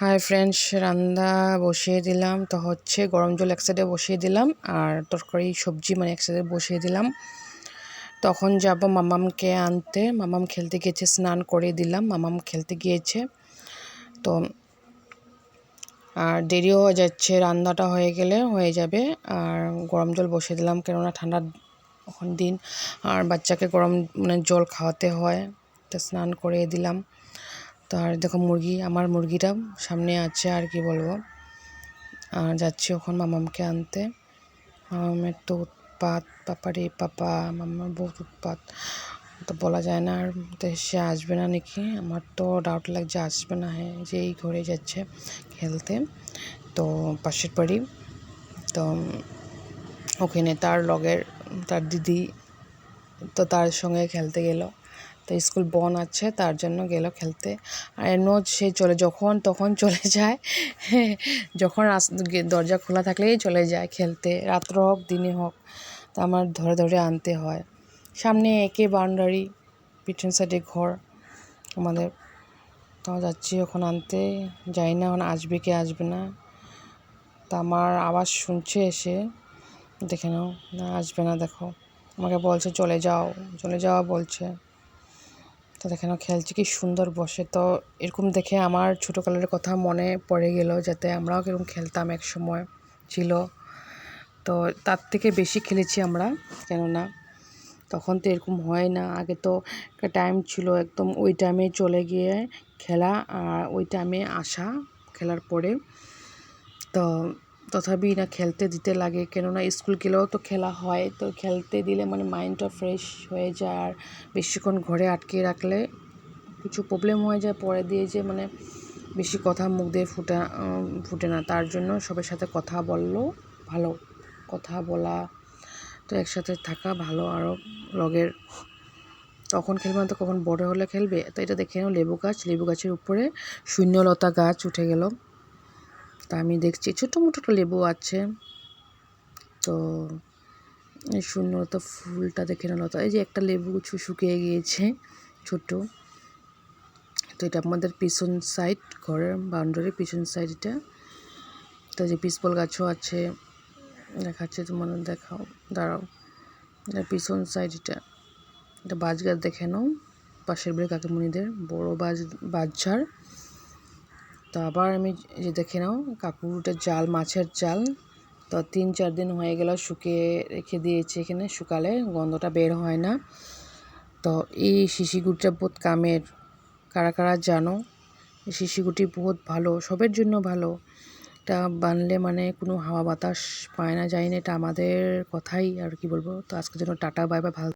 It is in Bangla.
হাই ফ্রেন্ডস রান্না বসিয়ে দিলাম। তো হচ্ছে গরম জল এক সাইডে বসিয়ে দিলাম আর তরকারি, সবজি মানে এক সাইডে বসিয়ে দিলাম। তখন যাব মামামকে আনতে। মামাম খেলতে গিয়েছে, স্নান করে দিলাম। মামাম খেলতে গিয়েছে। তো আর দেরিও হয়ে যাচ্ছে, রান্নাটা হয়ে গেলে হয়ে যাবে। আর গরম জল বসিয়ে দিলাম কেননা এখন দিন। আর বাচ্চাকে গরম মানে জল খাওয়াতে হয়। তো স্নান করে দিলাম। তো আর দেখো মুরগি, আমার মুরগিটা সামনে আছে আর কি বলব। আর যাচ্ছি ওখান মামামকে আনতে। মামামের তো উৎপাত পাপারে পাপা মামার বহুত উৎপাত। তো বলা যায় না আর তো সে আসবে না নাকি? আমার তো ডাউট লাগছে, আসবে না হ্যাঁ যে এই ঘরে যাচ্ছে খেলতে। তো পাশের বাড়ি, তো ওখানে তার লগের, তার দিদি, তো তার সঙ্গে খেলতে গেল। তো স্কুল বন আছে, তার জন্য গেল খেলতে। আর এমনও সে চলে, যখন তখন চলে যায়, যখন দরজা খোলা থাকলেই চলে যায় খেলতে, রাত্র হোক, দিনে হোক, তা আমার ধরে ধরে আনতে হয়। সামনে একে বাউন্ডারি, পিছন সাইডে ঘর, আমাদের। তো যাচ্ছি ওখানে আনতে যাই না এখন আসবে কি আসবে না। তা আমার আওয়াজ শুনছে এসে, দেখে নাও, না, আসবে না, দেখো। আমাকে বলছে, চলে যাও, চলে যাওয়া বলছে। তো দেখে নাও, খেলছে কি সুন্দর বসে। তো এরকম দেখে আমার ছোটোকালের কথা মনে পড়ে গেল যাতে আমরাও এরকম খেলতাম এক সময় ছিল। তো তার থেকে বেশি খেলেছি আমরা, কেননা তখন তো এরকম হয় না। আগে তো একটা টাইম ছিল একদম ওই টাইমে চলে গিয়ে খেলা আর ওই টাইমে আসা খেলার পরে। তো তথাপি না খেলতে দিতে লাগে। কেননা স্কুল গেলেও তো খেলা হয়, তো খেলতে দিলে মানে মাইন্ডটা ফ্রেশ হয়ে যায়। আর বেশিক্ষণ ঘরে আটকে রাখলে কিছু প্রবলেম হয়ে যায়। পরে দিয়ে যে মানে বেশি কথা মুখ দিয়ে ফুটে ফুটে না। তার জন্য সবার সাথে কথা বললেও ভালো। কথা বলা তো একসাথে থাকা ভালো। আরও লগের তখন খেলবে না তো কখন বড় হলে খেলবে। তো এটা দেখে নাও, লেবু গাছ। লেবু গাছের উপরে শূন্যলতা গাছ উঠে গেল। তা আমি দেখছি ছোটো মোটো একটা লেবু আছে। তো এই শূন্যলতা ফুলটা দেখে লতা এই যে একটা লেবু গুছু শুকিয়ে গিয়েছে ছোট। তো এটা আমাদের পিছন সাইড ঘরের বাউন্ডারি পিছন সাইড এটা তো যে পিসপল গাছও আছে দেখাচ্ছে তোমার দেখাও, দাঁড়াও। এটা পিছন সাইড এটা এটা বাজ গাছ দেখে নাও, পাশের বাড়ি কাকিমণিদের, বড় বাজ বাজঝাড় তো আবার আমি যে দেখে নাও, কাকুরটা জাল, মাছের জাল। তো তিন, চার দিন হয়ে গেল শুকিয়ে রেখে দিয়েছে এখানে শুকালে, গন্ধটা বের হয় না। তো এই শিশিগুড়টা বহুত কামের। কারা কারা জানো শিশিগুটি বহুত ভালো, সবের জন্য ভালো। এটা বানলে মানে কোনো হাওয়া বাতাস পায় না যায় না, এটা আমাদের কথাই, আর কি বলব। তো আজকের জন্য টাটা, বাই বাই, ভালো